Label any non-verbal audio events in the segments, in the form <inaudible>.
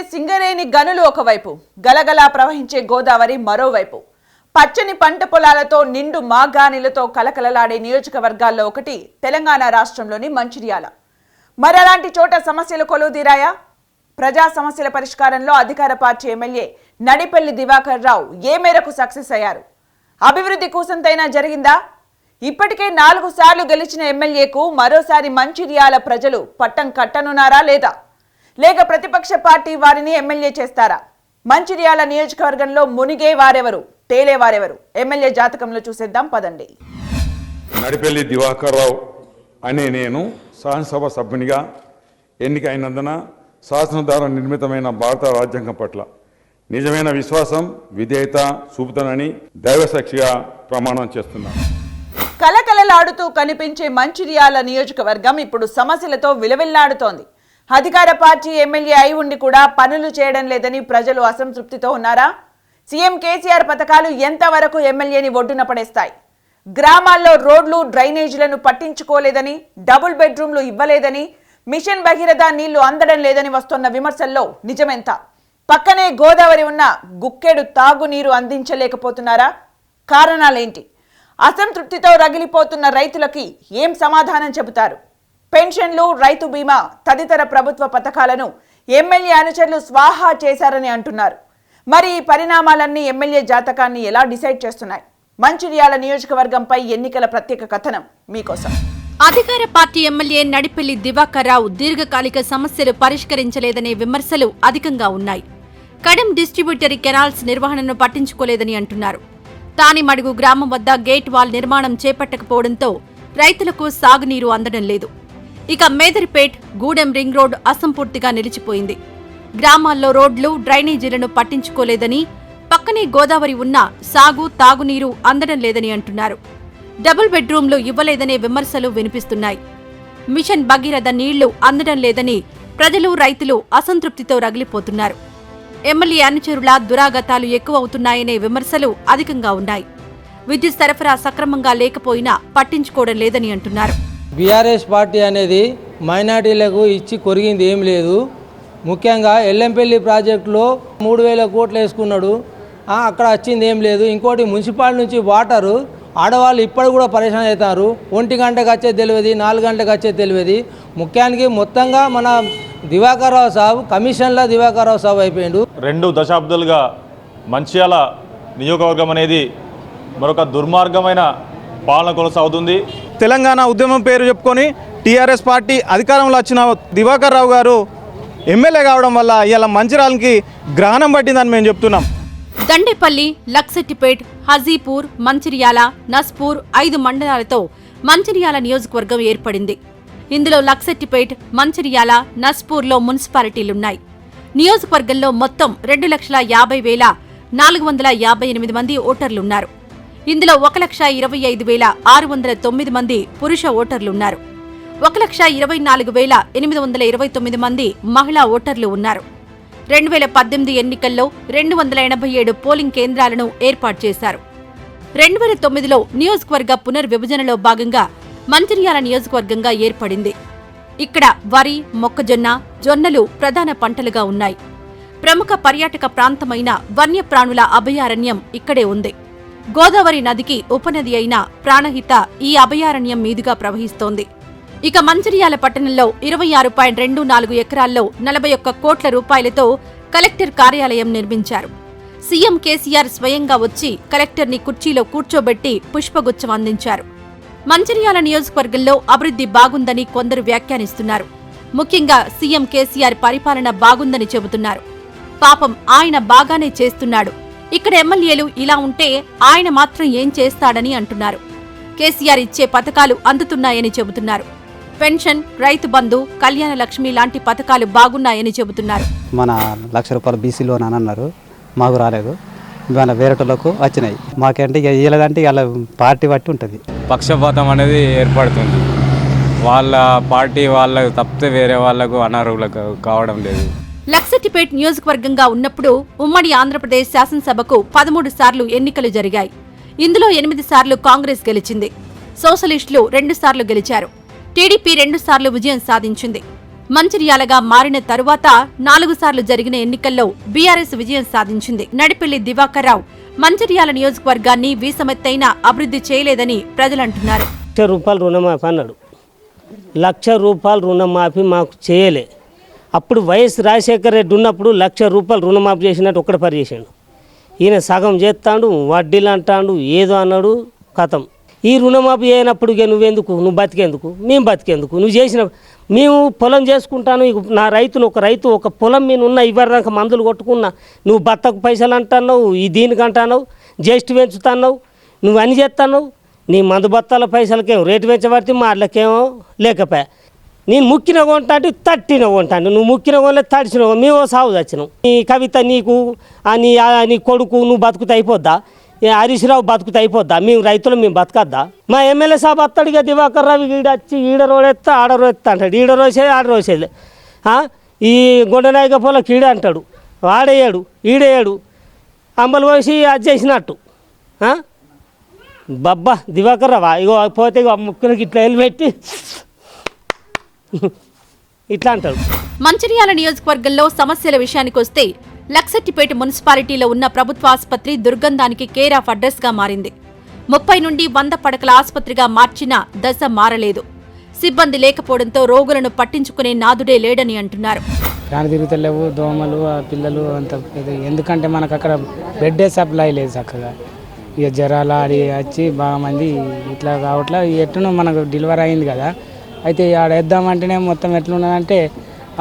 సిరులు సింగరేణి గనులు ఒకవైపు గలగలా ప్రవహించే గోదావరి మరోవైపు. పచ్చని పంట పొలాలతో నిండు మాగాణిలతో కలకలలాడే నియోజకవర్గాల్లో ఒకటి తెలంగాణ రాష్ట్రంలోని మంచిర్యాల. మరి అలాంటి చోట సమస్యలు కొలువుదీరాయా? ప్రజా సమస్యల పరిష్కారంలో అధికార పార్టీ ఎమ్మెల్యే నడిపల్లి దివాకర్ రావు ఏ మేరకు సక్సెస్ అయ్యారు? అభివృద్ధి కూసంతైనా జరిగిందా? ఇప్పటికే నాలుగు సార్లు గెలిచిన ఎమ్మెల్యేకు మరోసారి మంచిర్యాల ప్రజలు పట్టం కట్టనున్నారా లేదా? లేక ప్రతిపక్ష పార్టీ వారిని ఎమ్మెల్యే చేస్తారా? మంచిర్యాల నియోజకవర్గంలో మునిగే వారెవరు? తేలే వారెవరు? ఎమ్మెల్యే జాతకంలో చూసేద్దాం పదండి. నడిపెల్లి దివాకర్ రావు అనే నేను శాసనసభ సభ్యునిగా ఎన్నికైనందున శాసనం ద్వారా నిర్మితమైన భారత రాజ్యాంగం పట్ల నిజమైన విశ్వాసం విధేయత చూపుతానని దైవసాక్షిగా ప్రమాణం చేస్తున్నాను కలకలలాడుతూ కనిపించే మంచిర్యాల నియోజకవర్గం ఇప్పుడు సమస్యలతో విలవిల్లాడుతోంది. అధికార పార్టీ ఎమ్మెల్యే అయి ఉండి కూడా పనులు చేయడం లేదని ప్రజలు అసంతృప్తితో ఉన్నారా? సీఎం కేసీఆర్ పథకాలు ఎంతవరకు ఎమ్మెల్యేని ఒడ్డున పడేస్తాయి? గ్రామాల్లో రోడ్లు డ్రైనేజీలను పట్టించుకోలేదని డబుల్ బెడ్రూమ్లు ఇవ్వలేదని మిషన్ భగీరథ నీళ్ళు అందడం లేదని వస్తున్న విమర్శల్లో నిజమెంత? పక్కనే గోదావరి ఉన్న గుక్కెడు తాగునీరు అందించలేకపోతున్నారా? కారణాలేంటి? అసంతృప్తితో రగిలిపోతున్న రైతులకి ఏం సమాధానం చెబుతారు? పెన్షన్లు రైతు బీమా తదితర ప్రభుత్వ పథకాలను ఎమ్మెల్యే అనుచరులు స్వాహా చేశారని అంటున్నారు. మరి ఈ పరిణామాలన్నీ ఎమ్మెల్యే జాతకాన్ని ఎలా డిసైడ్ చేస్తున్నాయి? మంచిర్యాల నియోజకవర్గంపై ఎన్నికల ప్రత్యేక కథనం మీకోసం. అధికార పార్టీ ఎమ్మెల్యే నడిపెల్లి దివాకర్ రావు దీర్ఘకాలిక సమస్యలు పరిష్కరించలేదనే విమర్శలు అధికంగా ఉన్నాయి. కడెం డిస్ట్రిబ్యూటరీ కెనాల్స్ నిర్వహణను పట్టించుకోలేదని అంటున్నారు. తానిమడుగు గ్రామం వద్ద గేట్ వాల్ నిర్మాణం చేపట్టకపోవడంతో రైతులకు సాగునీరు అందడం లేదు. ఇక మేదరిపేట్ గూడెం రింగ్ రోడ్ అసంపూర్తిగా నిలిచిపోయింది. గ్రామాల్లో రోడ్లు డ్రైనేజీలను పట్టించుకోలేదని పక్కనే గోదావరి ఉన్నా సాగు తాగునీరు అందడం లేదని అంటున్నారు. డబుల్ బెడ్రూమ్లు ఇవ్వలేదనే విమర్శలు వినిపిస్తున్నాయి. మిషన్ భగీరథ నీళ్ళు అందడం లేదని ప్రజలు రైతులు అసంతృప్తితో రగిలిపోతున్నారు. ఎమ్మెల్యే అనుచరుల దురాగతాలు ఎక్కువ అవుతున్నాయనే విమర్శలు అధికంగా ఉన్నాయి. విద్యుత్ సరఫరా సక్రమంగా లేకపోయినా పట్టించుకోవడం లేదని అంటున్నారు. బీఆర్ఎస్ పార్టీ అనేది మైనార్టీలకు ఇచ్చి కొరిగింది ఏం లేదు. ముఖ్యంగా ఎల్లంపల్లి ప్రాజెక్టులో మూడు వేల కోట్లు వేసుకున్నాడు. అక్కడ వచ్చింది ఏం లేదు. ఇంకోటి మున్సిపాలిటీ నుంచి వాటరు ఆడవాళ్ళు ఇప్పుడు కూడా పరేషాన్ అవుతారు. ఒంటి గంటకు వచ్చేది తెలియదు నాలుగు గంటకు వచ్చేది తెలియదు. ముఖ్యానికి మొత్తంగా మన దివాకర్ రావు సాబు కమిషన్లో దివాకర్ రావు సాబు అయిపోయిండు. రెండు దశాబ్దాలుగా మంచిర్యాల నియోజకవర్గం అనేది మరొక దుర్మార్గమైన పాలన కొనసాగుతుంది. తెలంగాణ ఉద్యమం పేరు చెప్పుకొని టీఆర్ఎస్ పార్టీ అధికారంలో వచ్చిన దివాకర్ రావు గారు ఎమ్మెల్యే కావడం వల్ల ఇలా మంచిరాలకి గ్రహణం పట్టిందని మేము చెప్తున్నాం. దండేపల్లి లక్సెట్టిపేట్ హజీపూర్ మంచిర్యాల నస్పూర్ ఐదు మండలాలతో మంచిర్యాల నియోజకవర్గం ఏర్పడింది. ఇందులో లక్సెట్టిపేట్ మంచిర్యాల నస్పూర్లో మున్సిపాలిటీలున్నాయి. నియోజకవర్గంలో మొత్తం రెండు లక్షల యాభై వేల నాలుగు వందల యాభై ఎనిమిది మంది ఓటర్లున్నారు. ఇందులో ఒక లక్ష ఇరవై ఐదు వేల ఆరు వందల తొమ్మిది మంది పురుష ఓటర్లున్నారు. ఒక లక్ష ఇరవై నాలుగు వేల ఎనిమిది వందల ఇరవై తొమ్మిది మంది మహిళా ఓటర్లు ఉన్నారు. రెండు వేల పద్దెనిమిది ఎన్నికల్లో రెండు వందల ఎనభై ఏడు పోలింగ్ కేంద్రాలను ఏర్పాటు చేశారు. రెండు వేల తొమ్మిదిలో నియోజకవర్గ పునర్విభజనలో భాగంగా మంచిర్యాల నియోజకవర్గంగా ఏర్పడింది. ఇక్కడ వరి మొక్కజొన్న జొన్నలు ప్రధాన పంటలుగా ఉన్నాయి. ప్రముఖ పర్యాటక ప్రాంతమైన వన్యప్రాణుల అభయారణ్యం ఇక్కడే ఉంది. గోదావరి నదికి ఉపనది అయిన ప్రాణహిత ఈ అభయారణ్యం మీదుగా ప్రవహిస్తోంది. ఇక మంచిర్యాల పట్టణంలో ఇరవై ఆరు పాయింట్ రెండు నాలుగు ఎకరాల్లో నలభై ఒక్క కోట్ల రూపాయలతో కలెక్టర్ కార్యాలయం నిర్మించారు. సీఎం కేసీఆర్ స్వయంగా వచ్చి కలెక్టర్ని కుర్చీలో కూర్చోబెట్టి పుష్పగుచ్చం అందించారు. మంచిర్యాల నియోజకవర్గంలో అభివృద్ధి బాగుందని కొందరు వ్యాఖ్యానిస్తున్నారు. ముఖ్యంగా సీఎం కేసీఆర్ పరిపాలన బాగుందని చెబుతున్నారు. పాపం ఆయన బాగానే చేస్తున్నాడు. ఇక్కడ ఎమ్మెల్యేలు ఇలా ఉంటే ఆయన మాత్రం ఏం చేస్తాడని అంటున్నారు. కేసీఆర్ ఇచ్చే పథకాలు అందుతున్నాయని చెబుతున్నారు. పెన్షన్ రైతు బంధు కళ్యాణ లక్ష్మి లాంటి పథకాలు బాగున్నాయని చెబుతున్నారు. మన లక్ష రూపాయలు బీసీ లోన్ అని అన్నారు. మాకు రాలేదు. మన వేరేటోళ్ళకు వచ్చినాయి. మాకంటే ఇక వీళ్ళదంటే ఇలా పార్టీ బట్టి ఉంటుంది. పక్షపాతం అనేది ఏర్పడుతుంది. వాళ్ళ పార్టీ వాళ్ళకు తప్పితే వేరే వాళ్ళకు అనర్హులకు కావడం లేదు. లక్సటిపేట్ నియోజకవర్గంగా ఉన్నప్పుడు ఉమ్మడి ఆంధ్రప్రదేశ్ శాసనసభకు పదమూడు సార్లు ఎన్నికలు జరిగాయి. ఇందులో ఎనిమిది సార్లు కాంగ్రెస్ గెలిచింది. సోషలిస్టులు రెండు సార్లు గెలిచారు. టీడీపీ రెండు సార్లు విజయం సాధించింది. మంచిర్యాలగా మారిన తరువాత నాలుగు సార్లు జరిగిన ఎన్నికల్లో బీఆర్ఎస్ విజయం సాధించింది. నడిపెల్లి దివాకర్ రావు మంచిర్యాల నియోజకవర్గాన్ని వీసమెత్తైన అభివృద్ధి చేయలేదని ప్రజలంటున్నారు. లక్ష రూపాయలు రుణమాఫీ అన్నాడు. లక్ష రూపాయలు రుణమాఫీ మాకు చేయలే. అప్పుడు వైఎస్ రాజశేఖర రెడ్డి ఉన్నప్పుడు లక్ష రూపాయలు రుణమాఫీ చేసినట్టు ఒక్కడ పని ఈయన సగం చేస్తాడు వడ్డీలు అంటాడు ఏదో అన్నాడు కథం. ఈ రుణమాఫీ అయినప్పుడు నువ్వెందుకు? నువ్వు బతికేందుకు? మేము బతికేందుకు? నువ్వు చేసిన మేము పొలం చేసుకుంటాను నా రైతును ఒక రైతు ఒక పొలం మీద ఉన్న ఇవ్వడానికి మందులు కొట్టుకున్నా నువ్వు బత్తకు పైసలు అంటున్నావు ఈ దీనికి అంటున్నావు జ్యేష్ఠ పెంచుతున్నావు నువ్వు అని చేస్తున్నావు నీ మందు బత్తాల పైసలకేమో రేటు పెంచబడితే మా వాళ్ళకేమో లేకపోయా? నేను ముక్కిన కొంటా అంటే తట్టిన కొంటాను నువ్వు ముక్కిన కొనలే తడిచిన మేము సాగు తెచ్చినాం. నీ కవిత నీకు నీ నీ కొడుకు నువ్వు బతుకుతా అయిపోద్దా? ఈ హరీష్ రావు అయిపోద్దా? మేము రైతులు మేము బతకద్దా? మా ఎమ్మెల్యే సాబ్ అత్తడిగా దివాకర్ రావు ఈడ వచ్చి ఈడ రోడెత్తా ఆడ రోడెత్తా అంటాడు. ఈడ రోసేది ఆడ రోసేది. ఈ గుండెనాయక పొల కీడ అంటాడు. వాడేయాడు ఈడేయాడు. అంబలు పోసి అది చేసినట్టు. బబ్బా దివాకర్ రావా? ఇగో పోతే ఇగో ముక్కులకి ఇట్లా వెళ్ళిపెట్టి <laughs> ఇట్లా అంటాడు మంచిర్యాల నియోజకవర్గంలో సమస్యల విషయానికొస్తే లక్సెట్టిపేట మున్సిపాలిటీలో ఉన్న ప్రభుత్వ ఆసుపత్రి దుర్గంధానికి కేర్ ఆఫ్ అడ్రస్గా మారింది. ముప్పై నుండి వంద పడకల ఆసుపత్రిగా మార్చినా దశ మారలేదు. సిబ్బంది లేకపోవడంతో రోగులను పట్టించుకునే నాదుడే లేడని అంటున్నారు. తిరుగుతలేవు దోమలు ఆ పిల్లలు అంత ఇది. ఎందుకంటే మనకు అక్కడ బెడ్డే సప్లై లేదు చక్కగా. ఇక జ్వరాలు ఆడి వచ్చి బాగా మంది ఇట్లా కావట్లా ఎట్టునో మనకు డెలివరీ అయింది కదా. అయితే ఆడ వేద్దామంటేనే మొత్తం ఎట్లున్నదంటే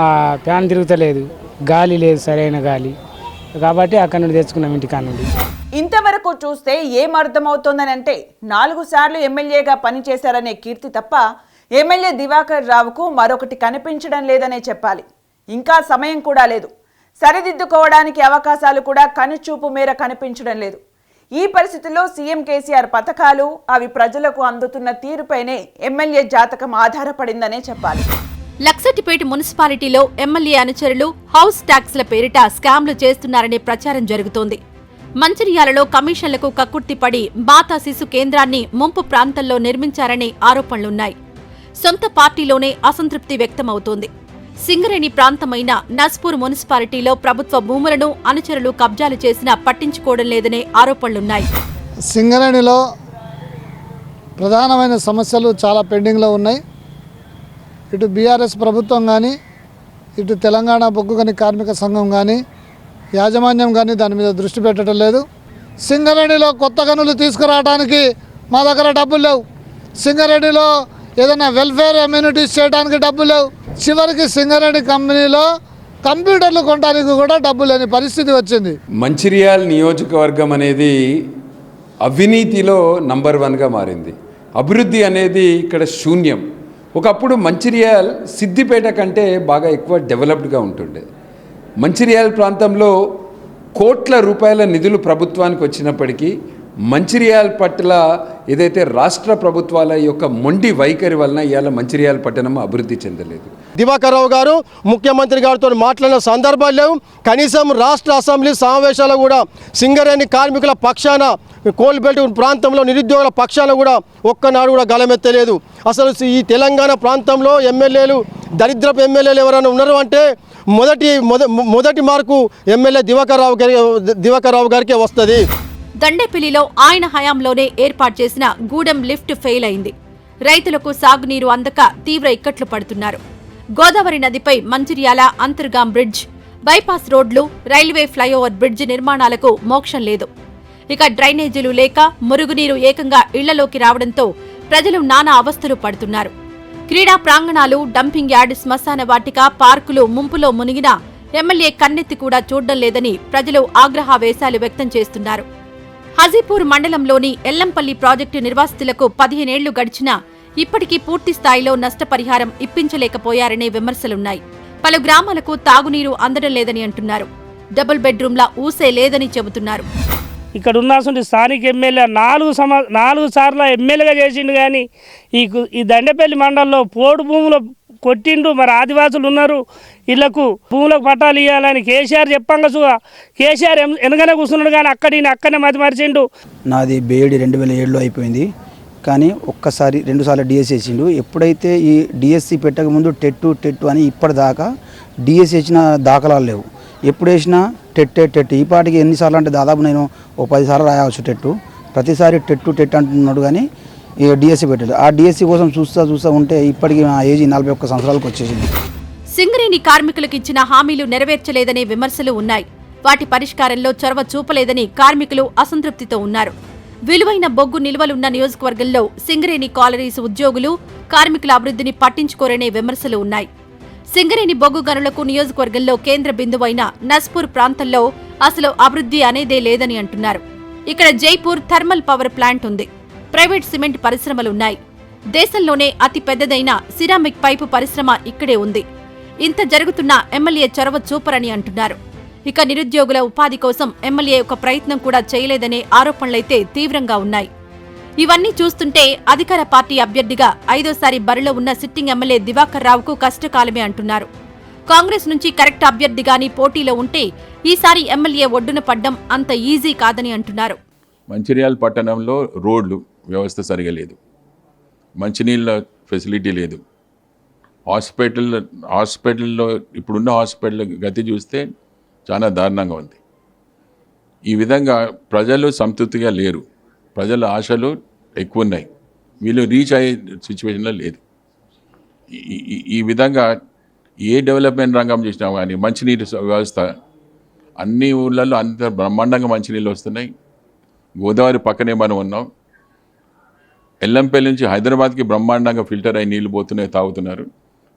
ఆ ఫ్యాన్ తిరుగుతలేదు. గాలి లేదు సరైన గాలి. కాబట్టి అక్కడ నుండి తెచ్చుకున్నాం ఇంటికాడ నుండి ఇంతవరకు చూస్తే ఏం అర్థమవుతోందనంటే నాలుగు సార్లు ఎమ్మెల్యేగా పనిచేశారనే కీర్తి తప్ప ఎమ్మెల్యే దివాకర్ రావుకు మరొకటి కనిపించడం లేదనే చెప్పాలి. ఇంకా సమయం కూడా లేదు. సరిదిద్దుకోవడానికి అవకాశాలు కూడా కనుచూపు మేర కనిపించడం లేదు. ఈ పరిస్థితుల్లో సీఎం కేసీఆర్ పథకాలు అవి ప్రజలకు అందుతున్న తీరుపైనే ఎమ్మెల్యే జాతకం ఆధారపడిందనే చెప్పాలి. లక్సటిపేట మున్సిపాలిటీలో ఎమ్మెల్యే అనుచరులు హౌస్ ట్యాక్స్ల పేరిట స్కామ్లు చేస్తున్నారనే ప్రచారం జరుగుతోంది. మంచిర్యాలలో కమిషన్లకు కక్కుర్తిపడి మాతా శిశు కేంద్రాన్ని ముంపు ప్రాంతంలో నిర్మించారనే ఆరోపణలున్నాయి. సొంత పార్టీలోనే అసంతృప్తి వ్యక్తమవుతోంది. సింగరేణి ప్రాంతమైన నస్పూర్ మున్సిపాలిటీలో ప్రభుత్వ భూములను అనుచరులు కబ్జాలు చేసినా పట్టించుకోవడం లేదనే ఆరోపణలున్నాయి. సింగరేణిలో ప్రధానమైన సమస్యలు చాలా పెండింగ్లో ఉన్నాయి. ఇటు బీఆర్ఎస్ ప్రభుత్వం కానీ ఇటు తెలంగాణ బొగ్గు కానీ కార్మిక సంఘం కానీ యాజమాన్యం కానీ దాని మీద దృష్టి పెట్టడం లేదు. సింగరేణిలో కొత్త గనులు తీసుకురావడానికి మా దగ్గర డబ్బులు లేవు. సింగరేణిలో ఏదైనా వెల్ఫేర్ అమ్యూనిటీస్ చేయడానికి డబ్బులు లేవు. చివరికి సింగరేణి కంపెనీలో కంప్యూటర్లు కొనడానికి కూడా డబ్బు లేని పరిస్థితి వచ్చింది. మంచిర్యాల నియోజకవర్గం అనేది అవినీతిలో నంబర్ వన్గా మారింది. అభివృద్ధి అనేది ఇక్కడ శూన్యం. ఒకప్పుడు మంచిర్యాల్ సిద్దిపేట కంటే బాగా ఎక్కువ డెవలప్డ్గా ఉంటుండే. మంచిర్యాల ప్రాంతంలో కోట్ల రూపాయల నిధులు ప్రభుత్వానికి వచ్చినప్పటికీ మంచిర్యాల పట్ల ఏదైతే రాష్ట్ర ప్రభుత్వాల యొక్క మొండి వైఖరి వలన ఇవాళ మంచిర్యాల పట్టణం అభివృద్ధి చెందలేదు. దివాకర్ రావు గారు ముఖ్యమంత్రి గారితో మాట్లాడిన సందర్భాలు లేవు. కనీసం రాష్ట్ర అసెంబ్లీ సమావేశాలు కూడా సింగరేణి కార్మికుల పక్షాన కోల్బెల్ట్ ప్రాంతంలో నిరుద్యోగుల పక్షాన కూడా ఒక్కనాడు కూడా గలమెత్తలేదు. అసలు ఈ తెలంగాణ ప్రాంతంలో ఎమ్మెల్యేలు దరిద్రపు ఎమ్మెల్యేలు ఎవరైనా ఉన్నారు అంటే మొదటి మొద మొదటి మార్కు ఎమ్మెల్యే దివాకర్ రావు గారి దివాకర్ రావు గారికే వస్తుంది. దండేపల్లిలో ఆయన హయాంలోనే ఏర్పాటు చేసిన గూడెం లిఫ్ట్ ఫెయిల్ అయింది. రైతులకు సాగునీరు అందక తీవ్ర ఇక్కట్లు పడుతున్నారు. గోదావరి నదిపై మంచిర్యాల అంతర్గాం బ్రిడ్జ్. బైపాస్ రోడ్లు రైల్వే ఫ్లైఓవర్ బ్రిడ్జ్ నిర్మాణాలకు మోక్షం లేదు. ఇక డ్రైనేజీలు లేక మురుగునీరు ఏకంగా ఇళ్ళలోకి రావడంతో ప్రజలు నానా అవస్థలు పడుతున్నారు. క్రీడా ప్రాంగణాలు డంపింగ్ యార్డ్ శ్మశాన వాటిక పార్కులు ముంపులో మునిగినా ఎమ్మెల్యే కన్నెత్తి కూడా చూడడం లేదని ప్రజలు ఆగ్రహావేశాలు వ్యక్తం చేస్తున్నారు. హజీపూర్ మండలంలోని ఎల్లంపల్లి ప్రాజెక్టు నిర్వాసితులకు పదిహేనేళ్ళు గడిచినా ఇప్పటికీ పూర్తి స్థాయిలో నష్టపరిహారం ఇప్పించలేకపోయారనే విమర్శలున్నాయి. పలు గ్రామాలకు తాగునీరు అందడం లేదని అంటున్నారు. డబుల్ బెడ్రూమ్ల ఊసే లేదని చెబుతున్నారు. ఇక్కడ ఉన్నాల్సిన స్థానిక ఎమ్మెల్యే నాలుగు సమ నాలుగు సార్లు ఎమ్మెల్యేగా చేసిండు కానీ ఈ ఈ దండపల్లి మండలంలో పోడు భూములు కొట్టిండు. మరి ఆదివాసులు ఉన్నారు. వీళ్ళకు భూములకు పట్టాలు ఇవ్వాలని కేసీఆర్ చెప్పంగా చూ కేసీఆర్ ఎం- వెనకనే కూర్చున్నాడు కానీ అక్కడి అక్కడనే మతి మరిచిండు. నాది బేడి రెండు వేల ఏడులో అయిపోయింది. కానీ ఒక్కసారి రెండుసార్లు డిఎస్సి వేసిండు. ఎప్పుడైతే ఈ డిఎస్సి పెట్టకముందు టెట్టు టెట్టు అని ఇప్పటిదాకా డిఎస్సి వేసిన దాఖలాలు లేవు. ఎప్పుడు వేసినా టెట్టే టెట్ ఈ పాటికి ఎన్నిసార్లు అంటే దాదాపు నేను ఓ పదిసార్లు రాయవచ్చు టెట్టు. ప్రతిసారి టెట్టు టెట్ అంటున్నాడు కానీ డిఎస్సి పెట్టలేదు. ఆ డిఎస్సి కోసం చూస్తా చూస్తూ ఉంటే ఇప్పటికి నా ఏజ్ నలభై ఒక్క సంవత్సరాలకు వచ్చేసింది. సింగరేణి కార్మికులకు ఇచ్చిన హామీలు నెరవేర్చలేదనే విమర్శలు ఉన్నాయి. వాటి పరిష్కారంలో చొరవ చూపలేదని కార్మికులు అసంతృప్తితో ఉన్నారు. విలువైన బొగ్గు నిల్వలున్న నియోజకవర్గంలో సింగరేణి కాలరీస్ ఉద్యోగులు కార్మికుల అభివృద్ధిని పట్టించుకోరనే విమర్శలు ఉన్నాయి. సింగరేణి బొగ్గు గనులకు నియోజకవర్గంలో కేంద్ర బిందువైన నస్పూర్ ప్రాంతంలో అసలు అభివృద్ధి అనేదే లేదని అంటున్నారు. ఇక్కడ జైపూర్ థర్మల్ పవర్ ప్లాంట్ ఉంది. ప్రైవేట్ సిమెంట్ పరిశ్రమలున్నాయి. దేశంలోనే అతి పెద్దదైన సిరామిక్ పైపు పరిశ్రమ ఇక్కడే ఉంది. ఇంత జరుగుతున్న ఎమ్మెల్యే చొరవ చూపరని అంటున్నారు. ఇక నిరుద్యోగుల ఉపాధి కోసం ఎమ్మెల్యే ఒక ప్రయత్నం కూడా చేయలేదనే ఆరోపణలైతే తీవ్రంగా ఉన్నాయి. ఇవన్నీ చూస్తుంటే అధికార పార్టీ అభ్యర్థిగా ఐదోసారి బరిలో ఉన్న సిట్టింగ్ ఎమ్మెల్యే దివాకర్ రావుకు కష్టకాలమే అంటున్నారు. కాంగ్రెస్ నుంచి కరెక్ట్ అభ్యర్థిగాని పోటీలో ఉంటే ఈసారి ఎమ్మెల్యే ఒడ్డున పడ్డం అంత ఈజీ కాదని అంటున్నారు. మంచిర్యాల పట్టణంలో రోడ్లు వ్యవస్థ సరిగా లేదు. మంచినీళ్ళ ఫెసిలిటీ లేదు. హాస్పిటల్ హాస్పిటల్లో ఇప్పుడున్న హాస్పిటల్ గతి చూస్తే చాలా దారుణంగా ఉంది. ఈ విధంగా ప్రజలు సంతృప్తిగా లేరు. ప్రజల ఆశలు ఎక్కువ ఉన్నాయి వీళ్ళు రీచ్ అయ్యే సిచ్యువేషన్లో లేదు. ఈ- విధంగా ఏ డెవలప్మెంట్ రంగం చేసినా కానీ మంచినీటి వ్యవస్థ అన్ని ఊళ్ళల్లో అంత బ్రహ్మాండంగా మంచినీళ్ళు వస్తున్నాయి. గోదావరి పక్కనే మనం ఉన్నాం. ఎల్లంపల్లి నుంచి హైదరాబాద్కి బ్రహ్మాండంగా ఫిల్టర్ అయ్యి నీళ్ళు పోతున్నాయి తాగుతున్నారు.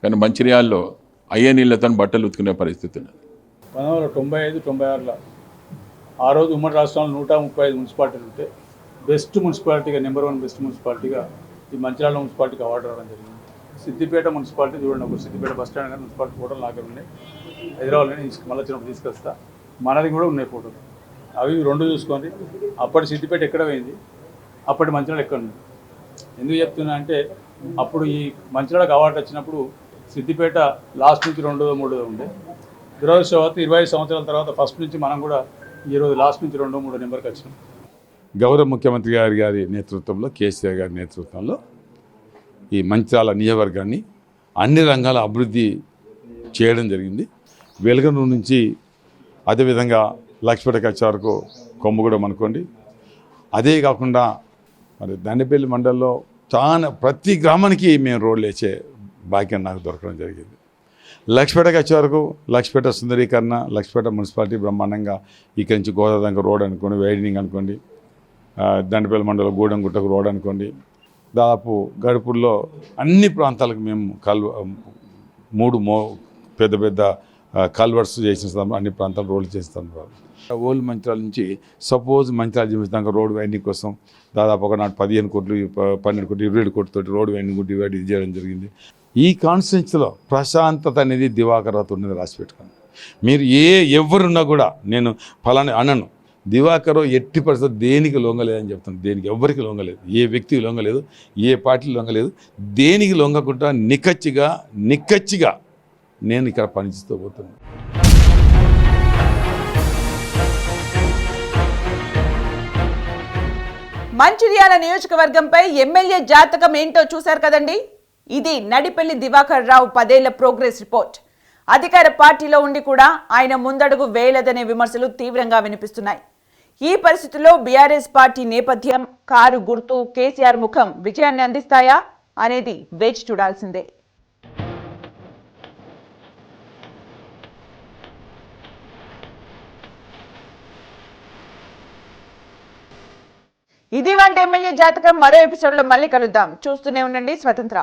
కానీ మంచిర్యాల్లో అయ్యే నీళ్ళతో బట్టలు ఉతుకునే పరిస్థితి ఉన్నది. పంతొమ్మిది వందల తొంభై ఐదు తొంభై ఆరులో ఆ రోజు ఉమ్మడి రాష్ట్రంలో నూట ముప్పై ఐదు మున్సిపాలిటీలు ఉంటే బెస్ట్ మున్సిపాలిటీగా నెంబర్ వన్ బెస్ట్ మున్సిపాలిటీగా ఈ మంచిర్యాల మున్సిపాలిటీకి అవార్డు రావడం జరిగింది. సిద్దిపేట మున్సిపాలిటీ చూడండి ఒక సిద్దిపేట బస్ స్టాండ్ కానీ మున్సిపాలిటీ ఫోటోలు నాకే ఉన్నాయి? హైదరాబాద్లో మళ్ళీ వచ్చినప్పుడు తీసుకొస్తా మనది కూడా ఉన్నాయి ఫోటోలు. అవి రెండు చూసుకోండి. అప్పటి సిద్దిపేట ఎక్కడ పోయింది? అప్పటి మంచిర్యాల ఎక్కడ ఉంది? ఎందుకు చెప్తున్నా అంటే అప్పుడు ఈ మంచిర్యాలకు అవార్డు వచ్చినప్పుడు సిద్దిపేట లాస్ట్ నుంచి రెండోదో మూడో ఉండే. దురదృష్టవత్తు ఇరవై సంవత్సరాల తర్వాత ఫస్ట్ నుంచి మనం కూడా ఈ రోజు లాస్ట్ నుంచి రెండో మూడో నెంబర్కి వచ్చినాం. గౌరవ ముఖ్యమంత్రి గారి గారి నేతృత్వంలో కేసీఆర్ గారి నేతృత్వంలో ఈ మంచిర్యాల నియోజకవర్గాన్ని అన్ని రంగాల అభివృద్ధి చేయడం జరిగింది. వెలుగనూరు నుంచి అదేవిధంగా లక్ష్మీపేటకి వచ్చే వరకు కొమ్మగూడెం అనుకోండి అదే కాకుండా మరి దండపల్లి మండలంలో చాలా ప్రతి గ్రామానికి మేము రోడ్లు వేసే భాగ్యం నాకు దొరకడం జరిగింది. లక్ష్మీపేటకి వచ్చే వరకు లక్ష్మీపేట సుందరీకరణ లక్ష్మీపేట మున్సిపాలిటీ బ్రహ్మాండంగా ఇక్కడి నుంచి గోదావరి రోడ్ అనుకోండి వైడనింగ్ అనుకోండి దండపల్లి మండలం గూడెంగుట్టకు రోడ్ అనుకోండి. దాదాపు గడుపుల్లో అన్ని ప్రాంతాలకు మేము కల్వ మూడు మో పెద్ద పెద్ద కల్వర్స్ చేసిన అన్ని ప్రాంతాలు రోడ్లు చేస్తాం ఓల్డ్ మంచిరాల నుంచి సపోజ్ మంచిరాలు జీవితాంక రోడ్ వైండింగ్ కోసం దాదాపు ఒకనాడు పదిహేను కోట్లు పన్నెండు కోట్లు ఇరవై ఏడు కోట్లతో రోడ్ వైండింగ్ డివైడ్ ఇది చేయడం జరిగింది. ఈ కాన్స్టిట్యున్సీలో ప్రశాంతత అనేది దివాకర్ రాత్ ఉండేది రాసి పెట్టుకోండి మీరు ఏ ఎవరున్నా కూడా నేను ఫలాని అనను. దివాకర్ ఎట్టి పరిస్థితి దేనికి లొంగలేదని చెప్తాను. దేనికి ఎవరికి లొంగలేదు. ఏ వ్యక్తికి లొంగలేదు. ఏ పార్టీకి లొంగలేదు. దేనికి లొంగకుండా నిక్కచ్చిగా నిక్కచ్చిగా నేను ఇక్కడ పనిచేస్తూ పోతున్నాను. మంచిర్యాల నియోజకవర్గంపై ఎమ్మెల్యే జాతకం ఏంటో చూశారు కదండి? ఇది నడిపెల్లి దివాకర్ రావు పదేళ్ళ ప్రోగ్రెస్ రిపోర్ట్. అధికార పార్టీలో ఉండి కూడా ఆయన ముందడుగు వేయలేదనే విమర్శలు తీవ్రంగా వినిపిస్తున్నాయి. ఈ పరిస్థితుల్లో బీఆర్ఎస్ పార్టీ నేపథ్యం కారు గుర్తు కేసీఆర్ ముఖం విజయాన్ని అందిస్తాయా అనేది వేచి చూడాల్సిందే. ఇది వంటి ఎమ్మెల్యే జాతకం మరో ఎపిసోడ్లో మళ్ళీ కలుద్దాం. చూస్తూనే ఉండండి స్వతంత్ర.